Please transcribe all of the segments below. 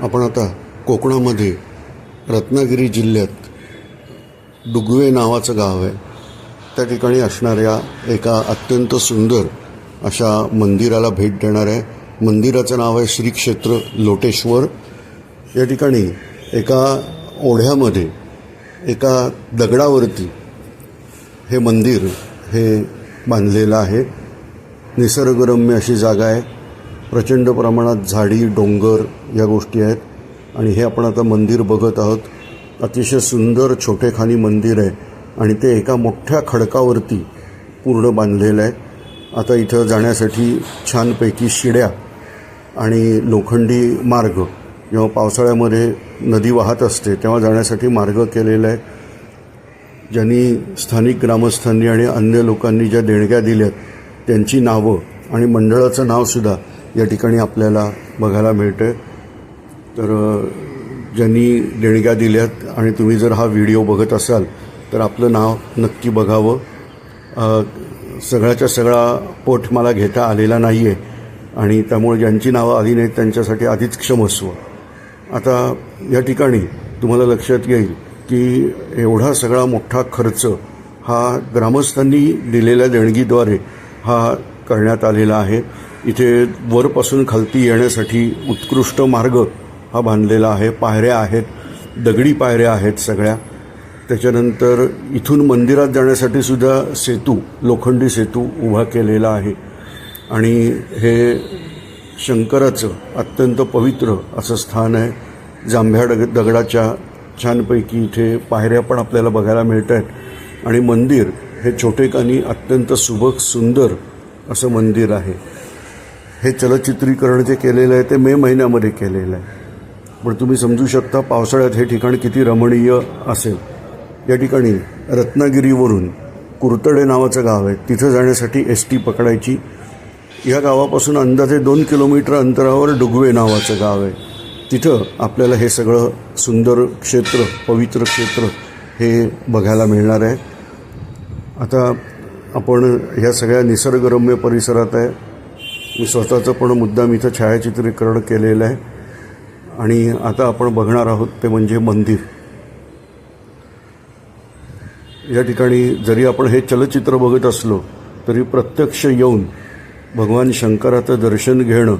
आपण आता कोकणामध्ये रत्नागिरी जिल्ह्यात डुगवे नावाचं गाव आहे. त्या ठिकाणी असणाऱ्या एका अत्यंत सुंदर अशा मंदिराला भेट देणार आहे मंदिराचं नाव आहे श्री क्षेत्र लोटेश्वर. या ठिकाणी एका ओढ्यामध्ये एका दगडावरती हे मंदिर हे बांधलेलं आहे. निसर्गरम्य अशी जागा आहे. प्रचंड प्रमाणात झाडी डोंगर या गोष्टी आहेत. आणि हे आपण आता मंदिर बघत आहोत. अतिशय सुंदर छोटेखानी मंदिर आहे. आणि ते एका मोठ्या खडकावरती पूर्ण बांधलेलं आहे. आता इथं जाण्यासाठी छानपैकी शिड्या आणि लोखंडी मार्ग. जेव्हा पावसाळ्यामध्ये नदी वाहत असते तेव्हा जाण्यासाठी मार्ग केलेला आहे. ज्यांनी स्थानिक ग्रामस्थांनी आणि अन्य लोकांनी ज्या देणग्या दिल्यात त्यांची नावं आणि मंडळाचं नावसुद्धा या ठिकाणी आपल्याला बघायला मिळते. तर ज्यांनी देणग्या दिल्यात आणि तुम्ही जर हा व्हिडिओ बघत असाल तर आपलं नाव नक्की बघावं. सगळ्याच्या सगळा पोट मला घेता आलेला नाही आहे आणि त्यामुळे ज्यांची नावं आली नाहीत त्यांच्यासाठी आधीच क्षमस्व आता या ठिकाणी तुम्हाला लक्षात येईल की एवढा सगळा मोठा खर्च हा ग्रामस्थांनी दिलेल्या देणगीद्वारे हा करण्यात आलेला आहे. इथे वरपासून खालती येण्यासाठी उत्कृष्ट मार्ग हा बांधलेला आहे. पायऱ्या आहेत दगडी पायऱ्या आहेत सगळ्या. त्याच्यानंतर इथून मंदिरात जाण्यासाठी सुद्धा सेतू लोखंडी सेतू उभा केलेला आहे. आणि हे शंकराचं अत्यंत पवित्र असं स्थान आहे. जांभ्या डग दगडाच्या छानपैकी इथे पायऱ्या पण आपल्याला बघायला मिळत आहेत आणि मंदिर हे छोटेकानी अत्यंत सुबक सुंदर असं मंदिर आहे. हे चलचित्रीकरण जे केलेलं आहे ते मे महिन्यामध्ये केलेलं आहे. पण तुम्ही समजू शकता पावसाळ्यात हे ठिकाण किती रमणीय असेल. या ठिकाणी रत्नागिरीवरून कुर्तडे नावाचं गाव आहे. तिथं जाण्यासाठी एस टी पकडायची. या गावापासून अंदाजे दोन किलोमीटर अंतरावर डुगवे नावाचं गाव आहे. तिथं आपल्याला हे सगळं सुंदर क्षेत्र पवित्र क्षेत्र हे बघायला मिळणार आहे. आता आपण ह्या सगळ्या निसर्गरम्य परिसरात आहे. मी स्वतःचं पण मुद्दाम इथं छायाचित्रीकरण केलेलं आहे. आणि आता आपण बघणार आहोत ते म्हणजे मंदिर. या ठिकाणी जरी आपण हे चलचित्र बघत असलो तरी प्रत्यक्ष येऊन भगवान शंकराचं दर्शन घेणं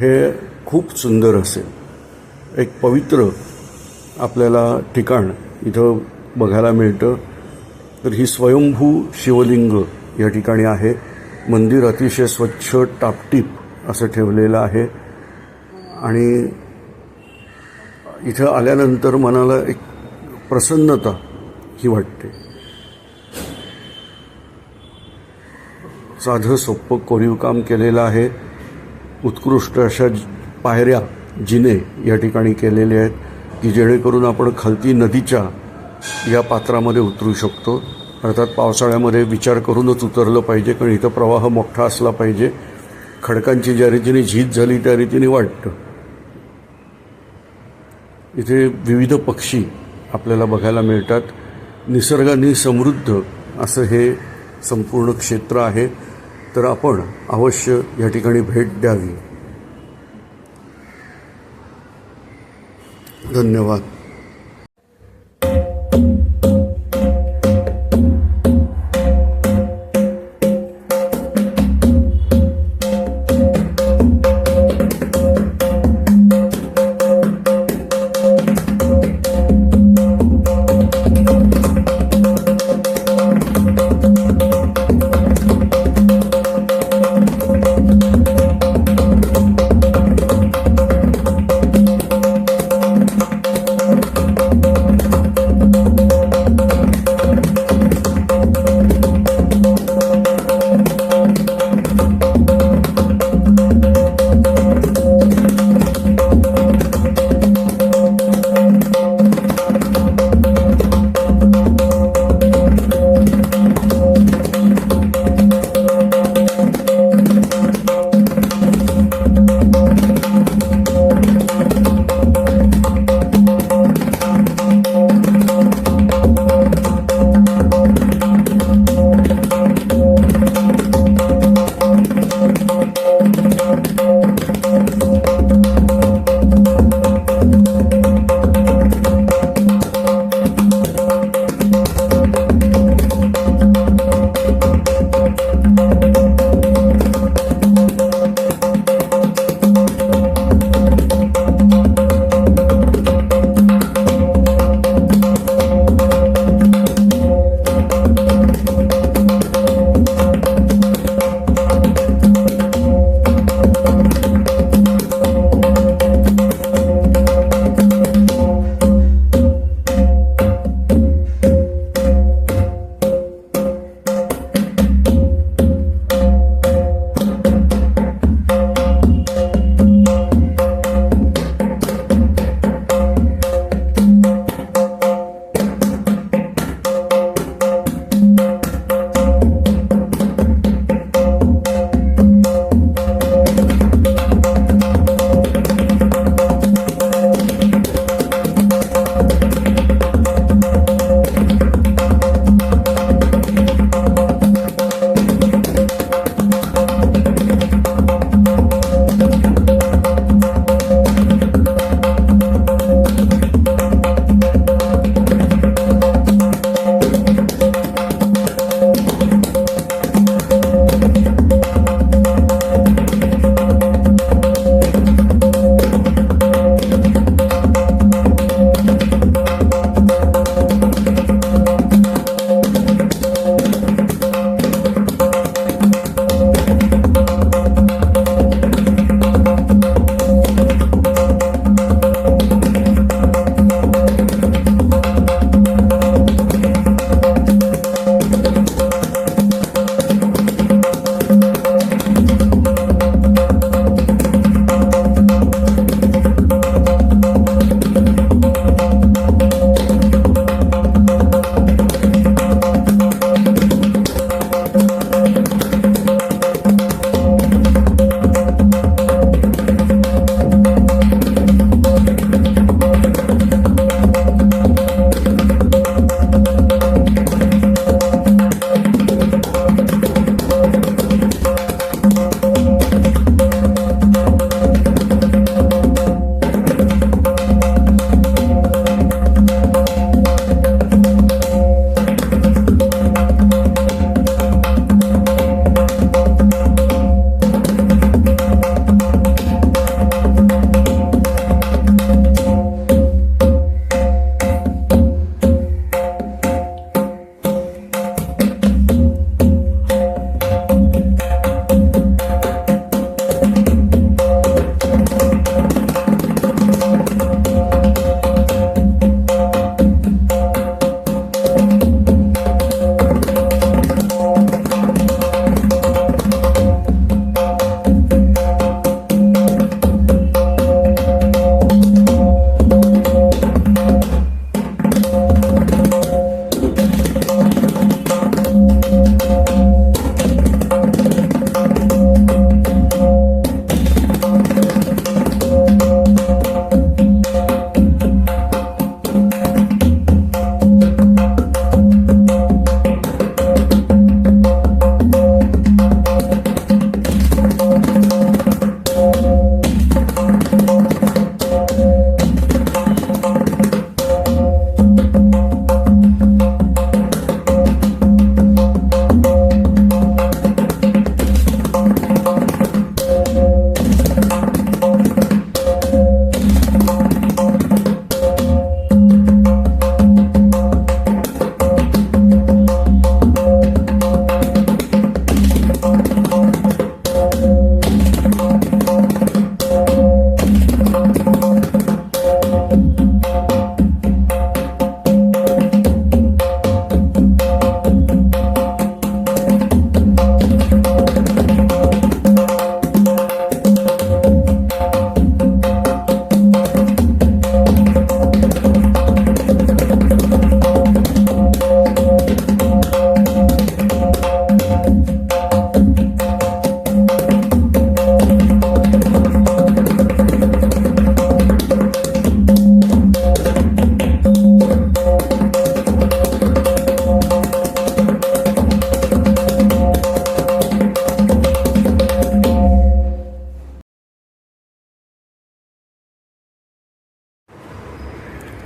हे खूप सुंदर असेल. एक पवित्र आपल्याला ठिकाण इथं बघायला मिळतं. तर ही स्वयंभू शिवलिंग या ठिकाणी आहे. मंदिर अतिशय स्वच्छ टापटीप असं ठेवलेलं आहे. आणि इथं आल्यानंतर मनाला एक प्रसन्नता ही वाटते. साधं सोप्पं कोरीव काम केलेलं आहे. उत्कृष्ट अशा पायऱ्या जिने या ठिकाणी केलेले आहेत की जेणेकरून आपण खालती नदीच्या या पात्रामध्ये उतरू शकतो. अर्थात पावसाळ्यामध्ये विचार करूनच उतरलं पाहिजे कारण इथं प्रवाह मोठा असला पाहिजे. खडकांची ज्या रीतीने झीज झाली त्या रीतीने वाटतं इथे विविध पक्षी आपल्याला बघायला मिळतात. निसर्गाने समृद्ध असं हे संपूर्ण क्षेत्र आहे. तर आपण अवश्य या ठिकाणी भेट द्यावी. धन्यवाद. Tchau.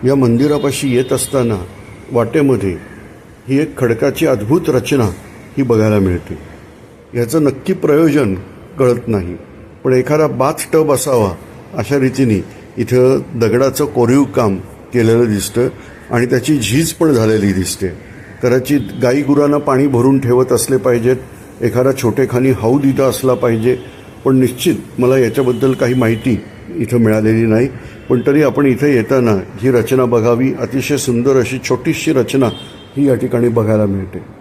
या मंदिरापाशी येत असताना वाटेमध्ये ही एक खडकाची अद्भुत रचना ही बघायला मिळते. याचं नक्की प्रयोजन कळत नाही. पण एखादा बाथ टब असावा अशा रीतीने इथं दगडाचं कोरीव काम केलेलं दिसतं आणि त्याची झीज पण झालेली दिसते. कदाचित गाई गुरांना पाणी भरून ठेवत असले पाहिजेत एखादा छोटेखानी हौद इथं असला पाहिजे पण निश्चित मला याच्याबद्दल काही माहिती इथं मिळालेली नाही. पण तरी आपण इथे येताना ही रचना बघावी. अतिशय सुंदर अशी छोटीशी रचना ही या ठिकाणी बघायला मिळते.